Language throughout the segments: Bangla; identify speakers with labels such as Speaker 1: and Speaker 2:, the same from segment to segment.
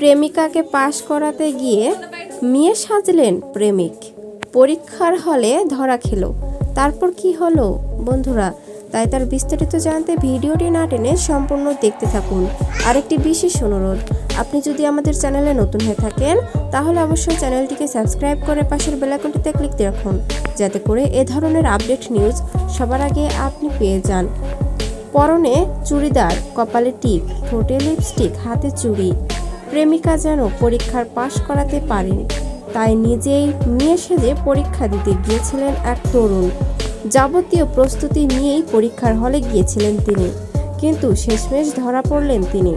Speaker 1: প্রেমিকাকে পাশ করাতে গিয়ে মেয়ে সাজলেন প্রেমিক। পরীক্ষার হলে ধরা খেলো। তারপর কি হলো? বন্ধুরা, তাই তার বিস্তারিত জানতে ভিডিওটি না টেনে সম্পূর্ণ দেখতে থাকুন। আরেকটি বিশেষ অনুরোধ, আপনি যদি আমাদের চ্যানেলে নতুন হয়ে থাকেন, তাহলে অবশ্যই চ্যানেলটিকে সাবস্ক্রাইব করে পাশের বেলাইকনটিতে ক্লিক দিয়ে রাখুন, যাতে করে এ ধরনের আপডেট নিউজ সবার আগে আপনি পেয়ে যান। পরনে চুড়িদার, কপালে টিপ ঠোঁটে লিপস্টিক, হাতে চুড়ি প্রেমিকা যেন পরীক্ষার পাশ করাতে পারেন। তাই নিজেই মেয়ে সেজে পরীক্ষা দিতে গিয়েছিলেন এক তরুণ। যাবতীয় প্রস্তুতি নিয়েই পরীক্ষার হলে গিয়েছিলেন তিনি। কিন্তু শেষমেশ ধরা পড়লেন তিনি।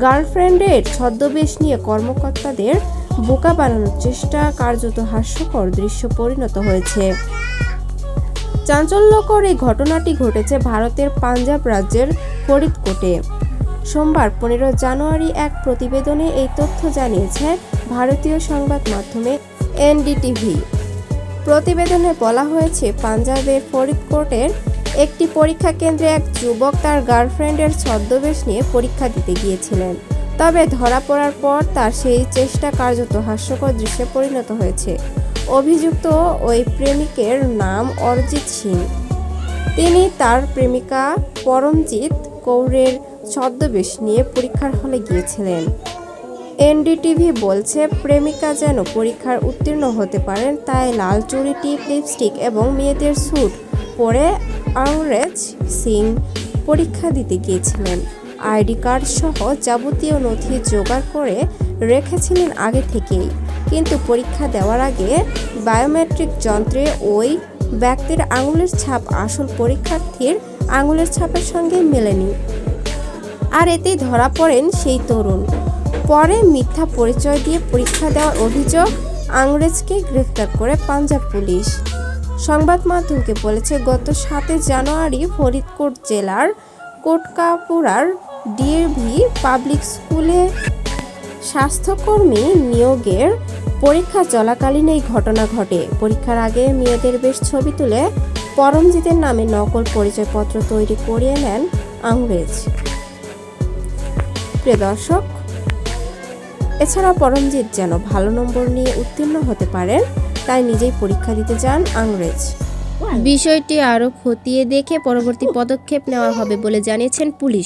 Speaker 1: গার্লফ্রেন্ডের ছদ্মবেশ নিয়ে কর্মকর্তাদের বোকা বানানোর চেষ্টা কার্যত হাস্যকর দৃশ্য পরিণত হয়েছে। চাঞ্চল্যকর এই ঘটনাটি ঘটেছে ভারতের পাঞ্জাব রাজ্যের ফরিদকোটে। সোমবার পনেরো জানুয়ারি এক প্রতিবেদনে এই তথ্য জানিয়েছে ভারতীয় সংবাদ মাধ্যমে এনডিটিভি। প্রতিবেদনে বলা হয়েছে, পাঞ্জাবের ফরিদকোটের একটি পরীক্ষা কেন্দ্রে এক যুবক তার গার্লফ্রেন্ডের ছদ্মবেশ নিয়ে পরীক্ষা দিতে গিয়েছিলেন। তবে ধরা পড়ার পর তার সেই চেষ্টা কার্যত হাস্যকর দৃশ্যে পরিণত হয়েছে। অভিযুক্ত ওই প্রেমিকের নাম অরিজিৎ সিং। তিনি তার প্রেমিকা পরমজিৎ কৌরের ছদ্মবেশ নিয়ে পরীক্ষার হলে গিয়েছিলেন। এনডিটিভি বলছে, প্রেমিকা যেন পরীক্ষার উত্তীর্ণ হতে পারেন, তাই লাল চুড়ি টিপ লিপস্টিক এবং মেয়েদের স্যুট পরে আংরেজ সিং পরীক্ষা দিতে গিয়েছিলেন। আইডি কার্ড সহ যাবতীয় নথি জোগাড় করে রেখেছিলেন আগে থেকেই। কিন্তু পরীক্ষা দেওয়ার আগে বায়োমেট্রিক যন্ত্রে ওই ব্যক্তির আঙুলের ছাপ আসল পরীক্ষার্থীর আঙুলের ছাপের সঙ্গে মেলেনি। আর এতেই ধরা পড়েন সেই তরুণ। পরে মিথ্যা পরিচয় দিয়ে পরীক্ষা দেওয়ার অভিযোগ আংরেজকে গ্রেফতার করে পাঞ্জাব পুলিশ। সংবাদ মাধ্যমকে বলেছে, গত সাতই জানুয়ারি ফরিদকোট জেলার কোটকাপুরার ডিএভি পাবলিক স্কুলে স্বাস্থ্যকর্মী নিয়োগের পরীক্ষা চলাকালীন এই ঘটনা ঘটে। পরীক্ষার আগে মেয়েদের বেশ ছবি তুলে, পরমজিতের নামে নকল পরিচয়পত্র তৈরি করিয়ে নেন আংরেজ। প্রিয় দর্শক, এছাড়া পরমজিৎ যেন ভালো নম্বর নিয়ে উত্তীর্ণ হতে পারেন, তাই নিজেই পরীক্ষা দিতে যান আংরেজ বিষয়টি আরও খতিয়ে দেখে পরবর্তী পদক্ষেপ নেওয়া হবে বলে জানিয়েছেন পুলিশ।